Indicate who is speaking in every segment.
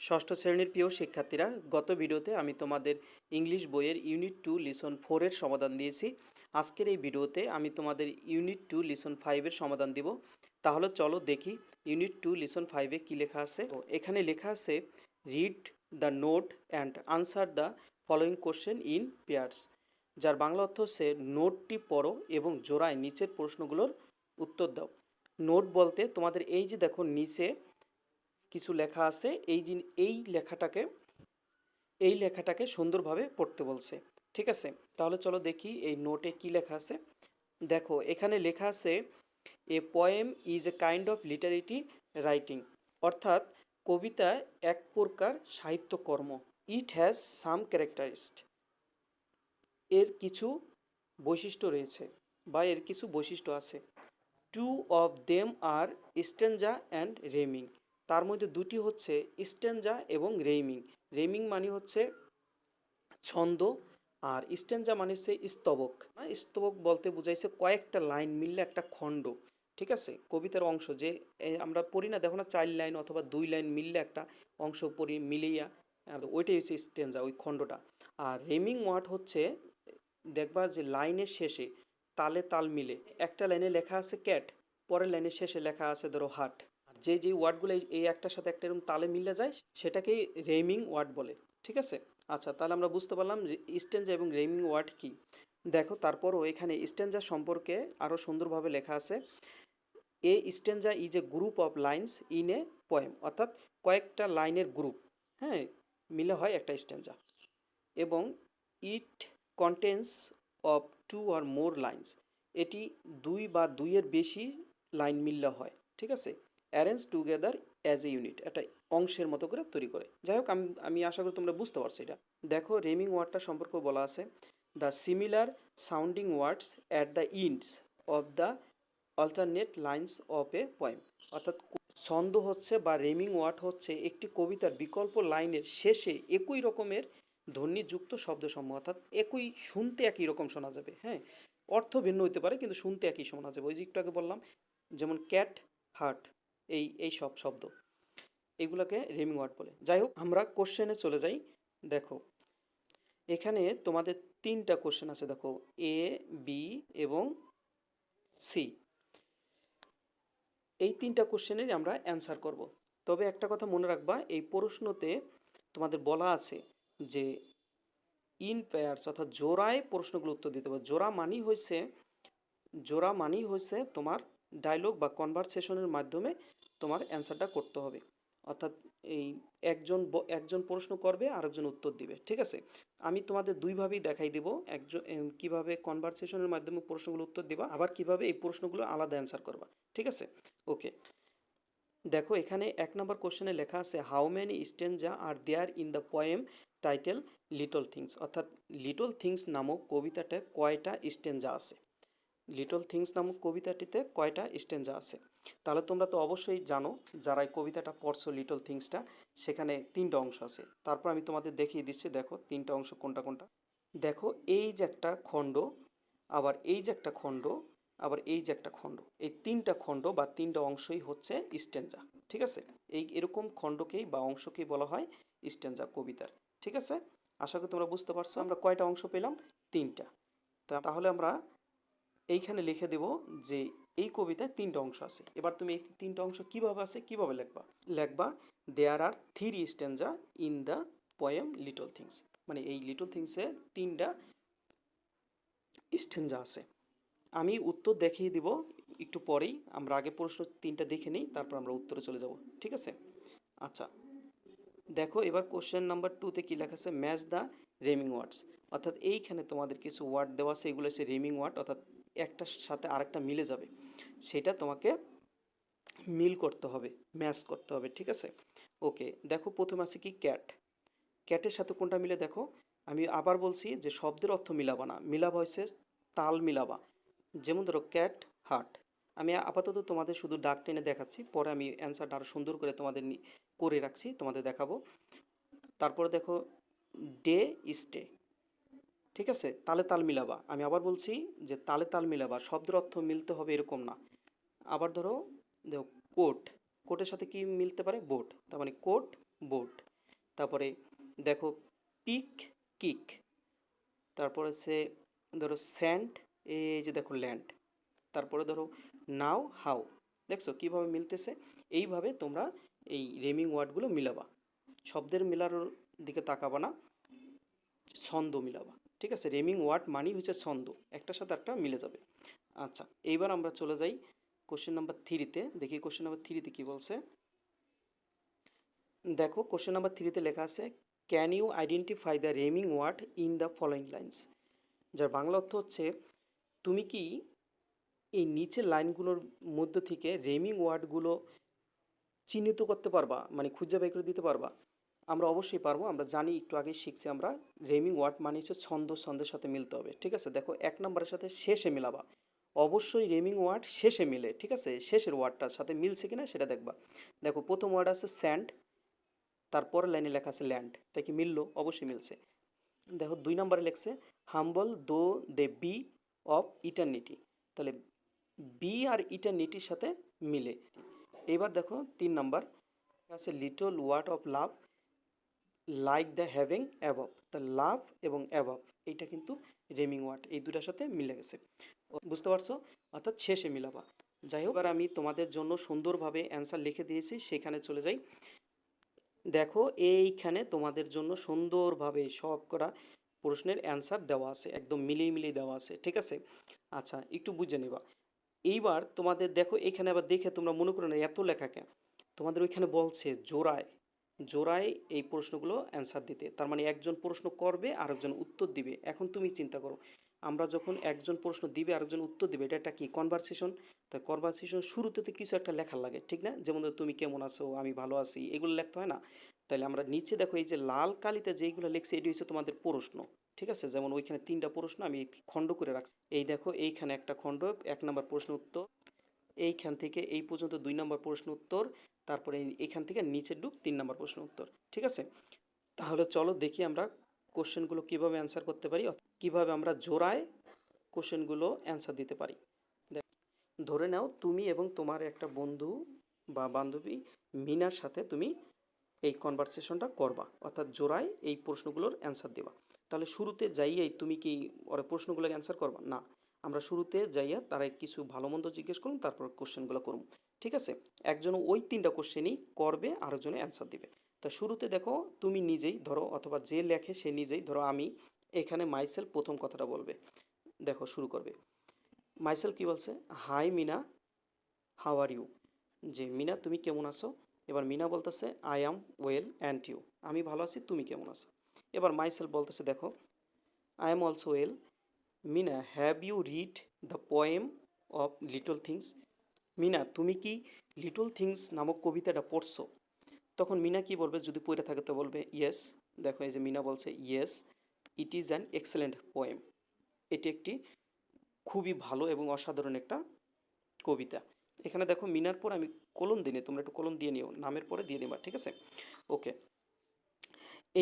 Speaker 1: ষষ্ঠ শ্রেণির প্রিয় শিক্ষার্থীরা, গত ভিডিওতে আমি তোমাদের ইংলিশ বইয়ের ইউনিট টু, লিসন ফোরের সমাধান দিয়েছি। আজকের এই ভিডিওতে আমি তোমাদের ইউনিট টু, লিসন ফাইভের সমাধান দিব। তাহলে চলো দেখি ইউনিট টু, লিসন ফাইভে কী লেখা আছে। এখানে লেখা আছে, read the note and answer the following question in pairs যার বাংলা অর্থ হচ্ছে, নোটটি পড়ো এবং জোড়ায় নিচের প্রশ্নগুলোর উত্তর দাও। নোট বলতে তোমাদের এই যে দেখো, নিচে কিছু লেখা আছে, এই এই লেখাটাকে এই লেখাটাকে সুন্দরভাবে পড়তে বলছে। ঠিক আছে? তাহলে চলো দেখি এই নোটে কি লেখা আছে। দেখো, এখানে লেখা আছে a poem is a kind of literary writing অর্থাৎ, কবিতা এক প্রকার সাহিত্যকর্ম। ইট হ্যাজ সাম ক্যারেক্টারিস্ট এর কিছু বৈশিষ্ট্য রয়েছে বা এর কিছু বৈশিষ্ট্য আছে। Two of them are stanza and rhyming তার মধ্যে দুটি হচ্ছে স্টেঞ্জা এবং রেইমিং। রেমিং মানে হচ্ছে ছন্দ আর স্টেঞ্জা মানে হচ্ছে স্তবক। না স্তবক বলতে বোঝাইছে কয়েকটা লাইন মিললে একটা খণ্ড, ঠিক আছে? কবিতার অংশ যে আমরা পড়ি না, দেখো না, চার লাইন অথবা দুই লাইন মিললে একটা অংশ পড়ি, মিলিয়া ওইটাই হচ্ছে স্টেঞ্জা ওই খণ্ডটা। আর রেমিং ওয়ার্ড হচ্ছে, দেখবা যে লাইনের শেষে তালে তাল মিলে। একটা লাইনে লেখা আছে ক্যাট, পরের লাইনের শেষে লেখা আছে ধরো হাট। যে যে ওয়ার্ডগুলো এই- একটার সাথে একটা এরকম তালে মিলে যায় সেটাকেই রেমিং ওয়ার্ড বলে, ঠিক আছে? আচ্ছা তাহলে আমরা বুঝতে পারলাম স্টেঞ্জা এবং রেমিং ওয়ার্ড কি। দেখো, তারপরও এখানে স্টেঞ্জা সম্পর্কে আরও সুন্দরভাবে লেখা আছে, a stanza is a group of lines in a poem অর্থাৎ কয়েকটা লাইনের গ্রুপ হ্যাঁ মিলে হয় একটা স্টেঞ্জা এবং it contains of two or more lines এটি দুই বা দুইয়ের বেশি লাইন মিললে হয়, ঠিক আছে? Arrange together as a unit একটা অংশের মতো করে তৈরি করে। যাই হোক, আমি আমি আশা করি তোমরা বুঝতে পারছ এটা। দেখো রেমিং ওয়ার্ডটা সম্পর্কে বলা আছে। The similar sounding words at the ends of the alternate lines of a poem অর্থাৎ ছন্দ হচ্ছে বা রেমিং ওয়ার্ড হচ্ছে একটি কবিতার বিকল্প লাইনের শেষে একই রকমের ধ্বনিযুক্ত শব্দসমূহ। অর্থাৎ একই শুনতে একই রকম শোনা যাবে হ্যাঁ? অর্থ ভিন্ন হতে পারে, কিন্তু শুনতে একই শোনা যাবে। ওই যে একটু আগে বললাম, যেমন ক্যাট হার্ট এই এই সব শব্দ। এগুলোকে রেমিং ওয়ার্ড বলে। যাই হোক, আমরা কোশ্চেনে চলে যাই। দেখো, এখানে তোমাদের তিনটা কোশ্চেন আছে। দেখো এ বি এবং সি এই তিনটা কোশ্চেনের আমরা অ্যান্সার করব। তবে একটা কথা মনে রাখবা, এই প্রশ্নতে তোমাদের বলা আছে যে ইন পেয়ার্স অর্থাৎ জোড়ায় প্রশ্নগুলো উত্তর দিতে হবে। জোড়া মানি হয়েছে জোড়া মানেই হয়েছে তোমার ডায়লগ বা কনভারসেশনের মাধ্যমে তোমার অ্যান্সারটা করতে হবে। অর্থাৎ এই একজন একজন প্রশ্ন করবে, আরেকজন উত্তর দিবে, ঠিক আছে? আমি তোমাদের দুইভাবেই দেখাই দেবো। একজন কীভাবে কনভারসেশনের মাধ্যমে প্রশ্নগুলো উত্তর দিবা, আবার কীভাবে এই প্রশ্নগুলো আলাদা অ্যান্সার করবা, ঠিক আছে? ওকে দেখো, এখানে এক নম্বর কোশ্চেনে লেখা আছে how many stanza are there in the poem title little things অর্থাৎ লিটল থিংস নামক কবিতাতে কয়টা স্টেঞ্জা আছে? লিটল থিংস নামক কবিতাটিতে কয়টা স্টেঞ্জা আছে? তাহলে তোমরা তো অবশ্যই জানো যারা এই কবিতাটা পড়ছো লিটল থিংসটা সেখানে তিনটা অংশ আছে। তারপর আমি তোমাদের দেখিয়ে দিচ্ছি, দেখো তিনটা অংশ কোনটা কোনটা। দেখো, এই যে একটা খণ্ড, আবার এই যে একটা খণ্ড, আবার এই যে একটা খণ্ড। এই তিনটা খণ্ড বা তিনটা অংশই হচ্ছে স্টেঞ্জা ঠিক আছে? এই এরকম খণ্ডকেই বা অংশকেই বলা হয় স্টেঞ্জা কবিতার, ঠিক আছে? আশা করি তোমরা বুঝতে পারছ, আমরা কয়টা অংশ পেলাম? তিনটা। তাহলে আমরা এইখানে লিখে দেব যে এই কবিতায় তিনটা অংশ আছে। এবার তুমি এই তিনটা অংশ কীভাবে আছে, কীভাবে লিখবা? লিখবা there are three stanza in the poem little things মানে এই লিটল থিংসে তিনটা স্টেঞ্জা আছে। আমি উত্তর দেখিয়ে দিব, একটু পরেই। আমরা আগে প্রশ্ন তিনটা দেখে নিই, তারপর আমরা উত্তরে চলে যাব। ঠিক আছে? আচ্ছা। দেখো, এবার কোশ্চেন নাম্বার টুতে কী লেখা আছে? ম্যাচ দ্য রেমিং ওয়ার্ডস অর্থাৎ এইখানে তোমাদের কিছু ওয়ার্ড দেওয়া আছে, এগুলো হচ্ছে রেমিং ওয়ার্ড অর্থাৎ একটার সাথে আরেকটা মিলে যাবে। সেটা তোমাকে মিল করতে হবে, ম্যাচ করতে হবে, ঠিক আছে? ওকে, দেখো প্রথম আছে কি ক্যাট। ক্যাটের সাথে কোনটা মিলে দেখো? আমি আবার বলছি যে শব্দের অর্থ মিলাবা না। মিলাবা হয়েছে তাল মিলাবা। যেমন ধরো ক্যাট, হার্ট। আমি আপাতত তোমাদের শুধু ডাক টেনে দেখাচ্ছি, পরে আমি অ্যান্সারটা আরও সুন্দর করে তোমাদের করে রাখছি, তোমাদের দেখাবো। তারপরে দেখো, ডে স্টে ঠিক আছে? তালে তাল মিলাবা। আমি আবার বলছি যে তালে তাল মিলাবা, শব্দের অর্থ মিলতে হবে এরকম না। আবার ধরো, দেখো, কোট। কোটের সাথে কি মিলতে পারে? বোট। তার মানে কোট, বোট। তারপরে দেখো, পিক, কিক। তারপর হচ্ছে ধরো, স্যান্ড, এই যে দেখো, ল্যান্ড। তারপরে ধরো, নাও হাউ দেখছ কীভাবে মিলতেছে? এইভাবে তোমরা এই রেমিং ওয়ার্ডগুলো মিলাবা। শব্দের মিলানোর দিকে তাকাবা না, ছন্দ মিলাবা। ঠিক আছে রেমিং ওয়ার্ড মানি হচ্ছে ছন্দ একটার সাথে একটা মিলে যাবে। আচ্ছা এইবার আমরা চলে যাই কোশ্চেন নাম্বার থ্রিতে দেখি কোশ্চেন নাম্বার থ্রিতে কী বলছে। দেখো কোশ্চেন নাম্বার থ্রিতে লেখা আছে can you identify the rhyming word in the following lines যার বাংলা অর্থ হচ্ছে, তুমি কি এই নিচের লাইনগুলোর মধ্য থেকে রেমিং ওয়ার্ডগুলো চিহ্নিত করতে পারবা? মানে খুঁজে বের করে দিতে পারবা? আমরা অবশ্যই পারব, আমরা জানি একটু আগে শিখছি আমরা রেমিং ওয়ার্ড মানে হচ্ছে ছন্দ, ছন্দের সাথে মিলতে হবে, ঠিক আছে? দেখো, এক নম্বরের সাথে শেষে মিলাবা। অবশ্যই রেমিং ওয়ার্ড শেষে মিলে, ঠিক আছে? শেষের ওয়ার্ডটার সাথে মিলছে কিনা সেটা দেখবা। দেখো, প্রথম ওয়ার্ড আছে স্যান্ড তারপর লাইনে লেখা আছে ল্যান্ড তাই কি মিললো? অবশ্যই মিলছে। দেখো, দুই নম্বরে লেখছে, humble though they be of eternity. তাহলে বি আর ইটার্নিটির সাথে মিলে। এবার দেখো, তিন নাম্বার, আছে little word of love. Like the having above the love এবং অ্যাবভ এইটা কিন্তু রেমিং ওয়ার্ড এই দুটার সাথে মিলে গেছে। বুঝতে পারছ? অর্থাৎ শেষে মিলাবা। যাই হোক, এবার আমি তোমাদের জন্য সুন্দরভাবে অ্যান্সার লিখে দিয়েছি, সেখানে চলে যাই। দেখো, এইখানে তোমাদের জন্য সুন্দরভাবে সব করা প্রশ্নের অ্যান্সার দেওয়া আছে, একদম মিলিয়ে মিলিয়ে দেওয়া আছে, ঠিক আছে? আচ্ছা একটু বুঝে নেবা। এইবার তোমাদের, দেখো, এখানে আবার দেখে তোমরা মনে করো না, এত লেখা কেন? তোমাদের ওইখানে বলছে, জোড়ায়। জোড়ায় এই প্রশ্নগুলো অ্যান্সার দিতে। তার মানে একজন প্রশ্ন করবে আর একজন উত্তর দিবে। এখন তুমি চিন্তা করো, আমরা যখন একজন প্রশ্ন দিবে, আরেকজন উত্তর দিবে, এটা একটা কি কনভারসেশন তাই কনভারসেশন শুরুতে তো কিছু একটা লেখার লাগে, ঠিক না? যেমন তুমি কেমন আছো, আমি ভালো আছি, এগুলো লিখতে হয় না? তাহলে আমরা নিচে দেখো, এই যে লাল কালিতে যেইগুলো লিখছে, এটি হচ্ছে তোমাদের প্রশ্ন, ঠিক আছে? যেমন ওইখানে তিনটা প্রশ্ন আমি খণ্ড করে রাখছি। এই দেখো, এইখানে একটা খণ্ড, এক নম্বর প্রশ্ন উত্তর, এইখান থেকে এই পর্যন্ত দুই নম্বর প্রশ্ন উত্তর তারপরে এইখান থেকে নিচে ডুব তিন নম্বর প্রশ্ন উত্তর, ঠিক আছে? তাহলে চলো দেখি আমরা কোশ্চেনগুলো কীভাবে অ্যান্সার করতে পারি কীভাবে আমরা জোড়ায় কোশ্চেনগুলো অ্যান্সার দিতে পারি। ধরে নাও তুমি এবং তোমার একটা বন্ধু বা বান্ধবী মিনার সাথে তুমি এই কনভারসেশনটা করবা, অর্থাৎ জোড়ায় এই প্রশ্নগুলোর অ্যান্সার দেবা। তাহলে শুরুতে যাইয়াই তুমি কি ওরা প্রশ্নগুলোকে অ্যান্সার করবা? না। আমরা শুরুতে যাইয়া তারা কিছু ভালো মন্দ জিজ্ঞেস করুন, তারপর কোশ্চেনগুলো করুন। ঠিক আছে? একজন ওই তিনটা কোশ্চেনই করবে আরেকজনে অ্যান্সার দিবে। তা শুরুতে দেখো, তুমি নিজেই ধরো, অথবা যে লেখে সে নিজেই, ধরো আমি এখানে মাইসেল প্রথম কথাটা বলবে। দেখো, শুরু করবে। মাইসেল কি বলছে? Hi Mina how are you যে মিনা তুমি কেমন আছো? এবার মিনা বলতেছে I am well and you আমি ভালো আছি, তুমি কেমন আছো? এবার মাইসেল বলতেছে, দেখো I am also well Mina have you read the poem of little things Mina, তুমি কি লিটল থিংস নামক কবিতাটা পড়ছো? তখন মিনা কি বলবে? যদি পড়ে থাকে তো বলবে ইয়েস দেখো, এই যে মিনা বলছে yes it is an excellent poem এটি একটি খুবই ভালো এবং অসাধারণ একটা কবিতা। এখানে দেখো, মিনার পর আমি কলম দিনে তোমরা একটু কলম দিয়ে নিও, নামের পরে দিয়ে দিবা, ঠিক আছে? ওকে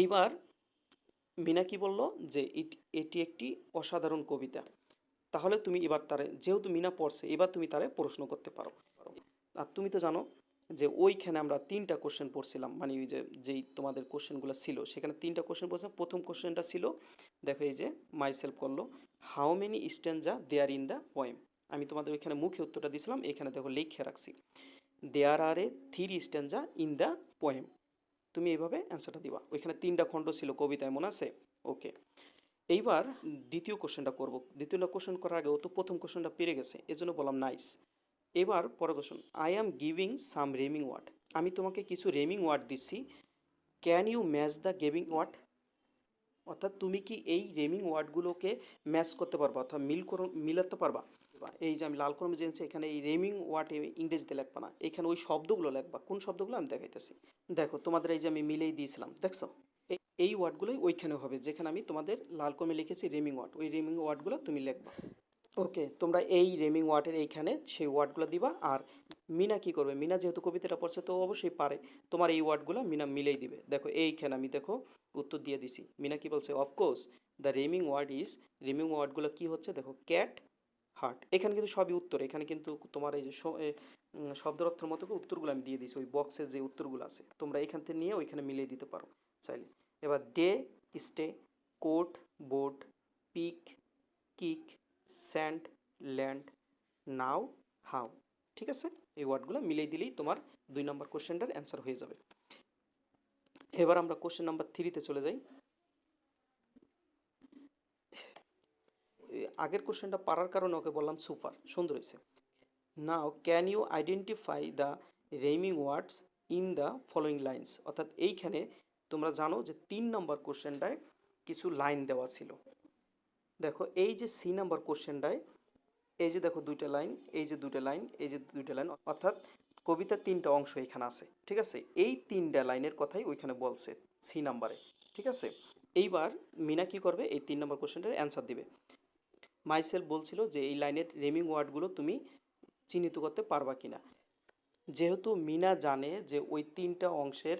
Speaker 1: এইবার মিনা কি বলল? যে এটি একটি অসাধারণ কবিতা। তাহলে তুমি এবার তারে, যেহেতু মিনা পড়ছে, এবার তুমি তারে প্রশ্ন করতে পারো। আর তুমি তো জানো যে ওইখানে আমরা তিনটা কোশ্চেন পড়ছিলাম। মানে ওই যে, যেই তোমাদের কোশ্চেনগুলো ছিল, সেখানে তিনটা কোশ্চেন পড়ছিলাম। প্রথম কোশ্চেনটা ছিল, দেখো এই যে মাই সেলফ করল how many stanza there in the poem আমি তোমাদের ওইখানে মুখে উত্তরটা দিয়েছিলাম, এখানে দেখো লিখে রাখছি। There are a three stanza in the poem তুমি এইভাবে অ্যান্সারটা দিবা। ওইখানে তিনটা খণ্ড ছিল কবিতায় মনে আছে? ওকে এইবার দ্বিতীয় কোশ্চেনটা করব। দ্বিতীয় কোশ্চেন করার আগে ও তো প্রথম কোশ্চেনটা পেরে গেছে, এজন্য বললাম নাইস এবার পরের question I am giving some rhyming word আমি তোমাকে কিছু রেমিং ওয়ার্ড দিচ্ছি। Can you match the giving word অর্থাৎ তুমি কি এই রেমিং ওয়ার্ডগুলোকে ম্যাচ করতে পারবা, অর্থাৎ মিল করো, মিলাতে পারবা? এই যে আমি লাল কলমে জেনেছি এখানে এই রেমিং ওয়ার্ড ইংরেজিতে লিখবা না। এখানে ওই শব্দগুলো লিখবা। কোন শব্দগুলো আমি দেখাইতেছি। দেখো, তোমাদের এই যে আমি মিলেই দিয়েছিলাম, দেখছ? এই এই ওয়ার্ডগুলোই ওইখানে হবে, যেখানে আমি তোমাদের লাল কলমে লিখেছি রেমিং ওয়ার্ড। ওই রেমিং ওয়ার্ডগুলো তুমি লিখবা। ওকে, তোমরা এই রেমিং ওয়ার্ডের এইখানে সেই ওয়ার্ডগুলো দিবা আর মিনা কি করবে? মিনা যেহেতু কবিতাটা পড়ছে, তো অবশ্যই পারে। তোমার এই ওয়ার্ডগুলো মিনা মিলেই দিবে। দেখো, এইখানে আমি দেখো উত্তর দিয়ে দিছি। মিনা কি বলছে of course the rhyming word is rhyming ওয়ার্ডগুলো কি হচ্ছে? দেখো ক্যাট হার্ট। এখানে কিন্তু সবই উত্তর। এখানে কিন্তু তোমার এই যে শব্দের অর্থের মতো উত্তরগুলো আমি দিয়ে দিয়েছি। ওই বক্সের যে উত্তরগুলো আছে, তোমরা এখান থেকে নিয়ে ওইখানে মিলিয়ে দিতে পারো চাইলে। এবার day, stay, coat, boat, pick, kick, sand, land, now how ঠিক আছে? এই ওয়ার্ডগুলো মিলিয়ে দিলেই তোমার দুই নম্বর কোশ্চেনটার অ্যান্সার হয়ে যাবে। এবার আমরা কোশ্চেন নাম্বার থ্রিতে চলে যাই এই আগের কোশ্চেনটা পারার কারণে ওকে বললাম সুপার, সুন্দর হয়েছে। Now can you identify the rhyming words in the following lines অর্থাৎ এইখানে তোমরা জানো যে তিন নম্বর কোশ্চেনটায় কিছু লাইন দেওয়া ছিল। দেখো, এই যে সি নাম্বার কোশ্চেনটায়, এই যে দেখো দুইটা লাইন এই যে দুইটা লাইন এই যে দুইটা লাইন অর্থাৎ কবিতার তিনটা অংশ এখানে আছে, ঠিক আছে? এই তিনটা লাইনের কথাই ওইখানে বলছে সি নাম্বারে ঠিক আছে? এইবার মিনা কি করবে? এই তিন নম্বর কোশ্চেনটার অ্যান্সার দিবে। মাইসেল বলছিল যে এই লাইনের রেমিং ওয়ার্ডগুলো তুমি চিহ্নিত করতে পারবা কিনা। যেহেতু মিনা জানে যে ওই তিনটা অংশের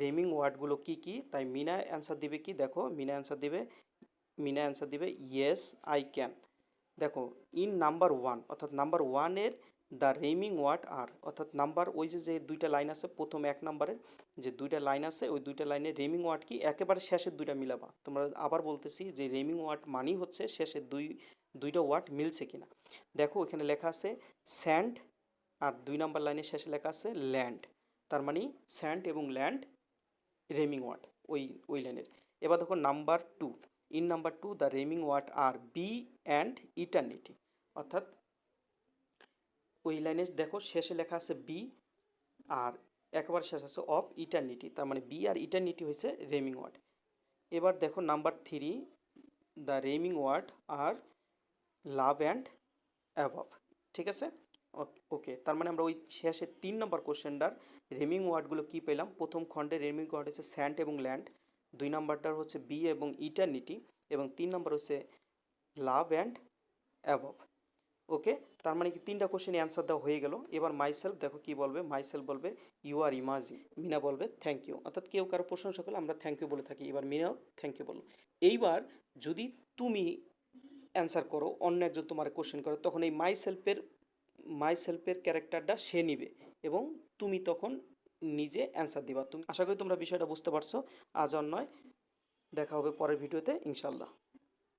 Speaker 1: রেমিং ওয়ার্ডগুলো কি কি, তাই মিনা অ্যান্সার দিবে কি? দেখো, মিনা অ্যান্সার দিবে, মিনা অ্যান্সার দিবে ইয়েস আই ক্যান দেখো ইন নাম্বার ওয়ান অর্থাৎ নাম্বার ওয়ানের দ্য রেমিং ওয়ার্ড আর, অর্থাৎ নাম্বার, ওই যে যে দুইটা লাইন আছে, প্রথম এক নাম্বারের, যে দুইটা লাইন আছে, ওই দুইটা লাইনের রেমিং ওয়ার্ড কি একেবারে শেষের দুইটা মিলাবা। তোমরা আবার বলতেছি যে রেমিং ওয়ার্ড মানি হচ্ছে শেষের দুই, দুইটা ওয়ার্ড মিলছে কিনা। দেখো ওইখানে লেখা আছে স্যান্ড, আর দুই নাম্বার লাইনের শেষে লেখা আছে ল্যান্ড, তার মানে স্যান্ড এবং ল্যান্ড রেমিং ওয়ার্ড, ওই ওই লাইনের। এবার দেখো number two, in number two the rhyming word are be and eternity, অর্থাৎ ওই লাইনে দেখো, শেষে লেখা আছে বি আর একবার শেষ আছে অফ ইটার্নিটি তার মানে বি আর ইটার্নিটি হয়েছে রেমিং ওয়ার্ড এবার দেখো number three the rhyming word are love and above ঠিক আছে? ওকে তার মানে আমরা ওই শেষে তিন নম্বর কোশ্চেনটার রেমিং ওয়ার্ডগুলো কী পেলাম? প্রথম খণ্ডে রেমিং ওয়ার্ড হচ্ছে স্যান্ড এবং ল্যান্ড দুই নম্বরটার হচ্ছে বি এবং ইটার্নিটি এবং তিন নম্বর হচ্ছে লাভ অ্যান্ড অ্যাভাব ওকে তার মানে কি তিনটা কোশ্চেন অ্যান্সার দেওয়া হয়ে গেল। এবার মাইসেলফ দেখো কি বলবে? মাইসেলফ বলবে ইউ আর ইমাজিং মিনা বলবে থ্যাংক ইউ অর্থাৎ কেউ কারও প্রশংসা করলে আমরা থ্যাংক ইউ বলে থাকি। এবার মিনাও থ্যাংক ইউ বলল। এইবার যদি তুমি অ্যান্সার করো, অন্য একজন তোমার কোশ্চেন করো, তখন এই মাই সেলফের মাই সেলফের ক্যারেক্টারটা সে নিবে এবং তুমি তখন নিজে অ্যান্সার দিবা। তুমি, আশা করি তোমরা বিষয়টা বুঝতে পারছ। আজ আর নয়। দেখা হবে পরের ভিডিওতে ইনশাল্লাহ